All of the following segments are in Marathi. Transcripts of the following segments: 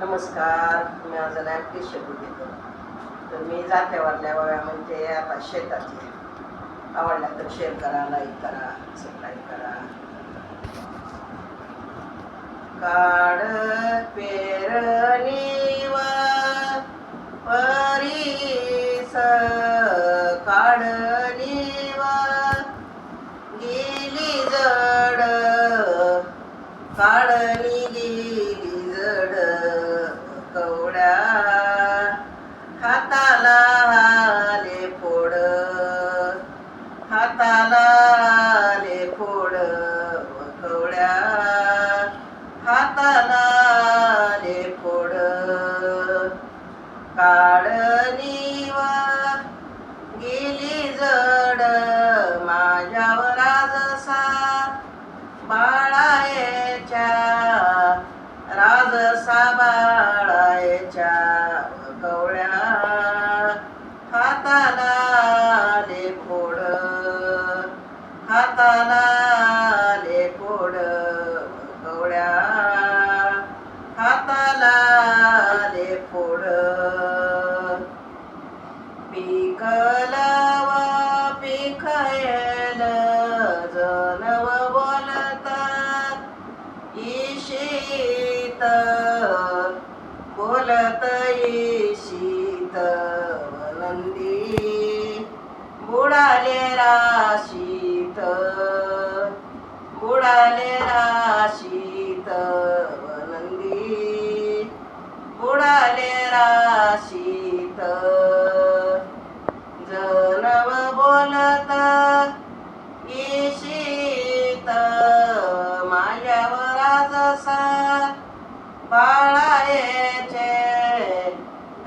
नमस्कार माझं नाव केशव देतो. तर मी जाते वारल्या वया म्हणजे आता शेतातले. आवडल्या तर शेअर करा लाईक करा सबस्क्राईब करा. काढ पेरणीव काढणीवा गेली जड माझ्यावर राजसा बाळायच्या राजसा बाळायच्या कवळ्या हाताला आले फोड. हाताला आले फोड कवळ्या शीत ईशीत बुडाले राशीत बुडाले राशीत वलंदी बुडाले रा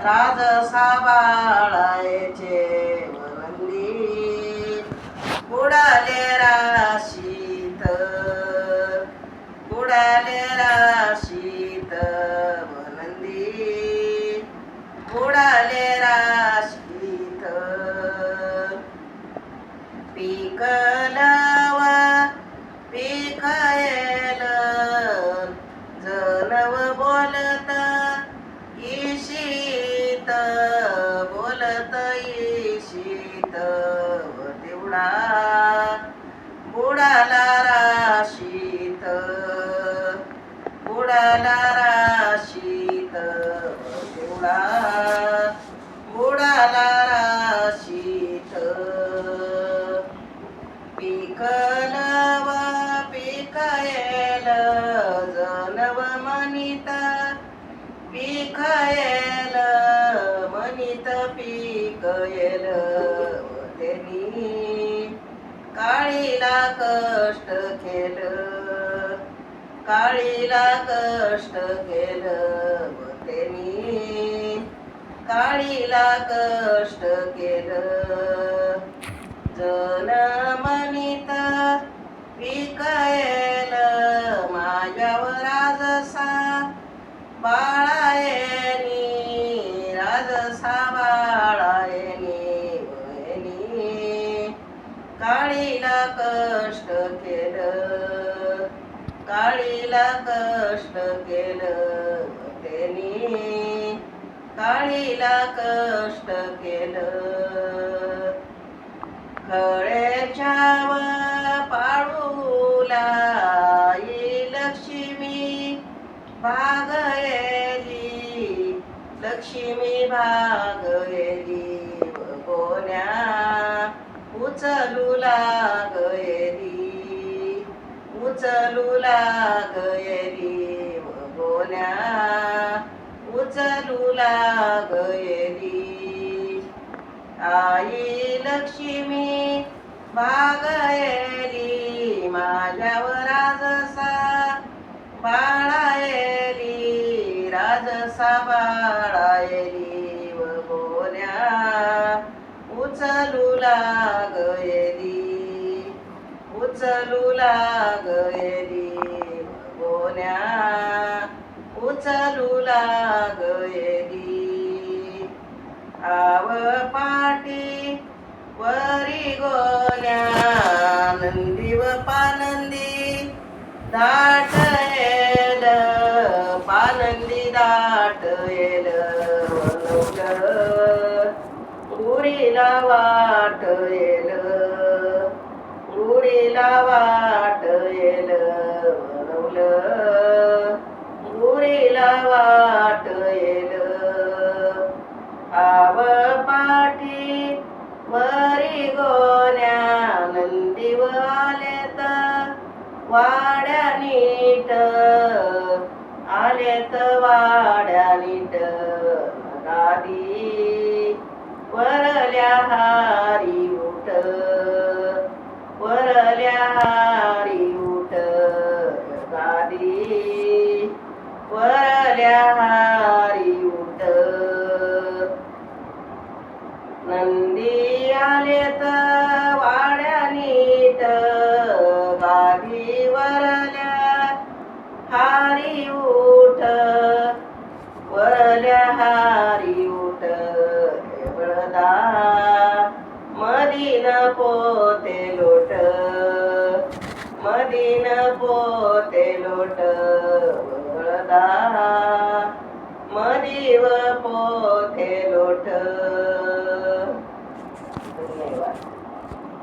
राजसा बाळायचे वनंदी बुडाले राशीत बुडाले राशीत वनंदी बुडाले राशीत. पिकल बुडाला राशीत. पिकलव पिकयल जनव मनित. पिकयल मनित पिकयल त्यांनी काळीला कष्ट केलं काळीला कष्ट केलं त्यांनी काळीला कष्ट केलं. जन मनित विकयल माझ्यावर राजसा बाळायनी राजसा बाळायनी वयनी काळीला कष्ट केलं. काळीला कष्ट केलं. काळीला कष्ट केलं. खळेच्याव पाळूला आई लक्ष्मी भागयली. लक्ष्मी भागयली गोण्या उचलू लागयली. उचलू लागयली गोण्या उचलू लागयली आई लक्ष्मी भागयली माझ्यावर राजसा बाळायली राजसा बाळायली व बोल्या उचलू लागयली उचलू लागयली व चालू लाग आव पाटी वरी गोल्यानंदी व पानंदी. दाट येल पानंदी दाट येल पुरीला वाट येल पुरीला वाट नीट आलेत वाड्या नीट वरल्या हा पोते लोट वळदा मरीव पोते लोट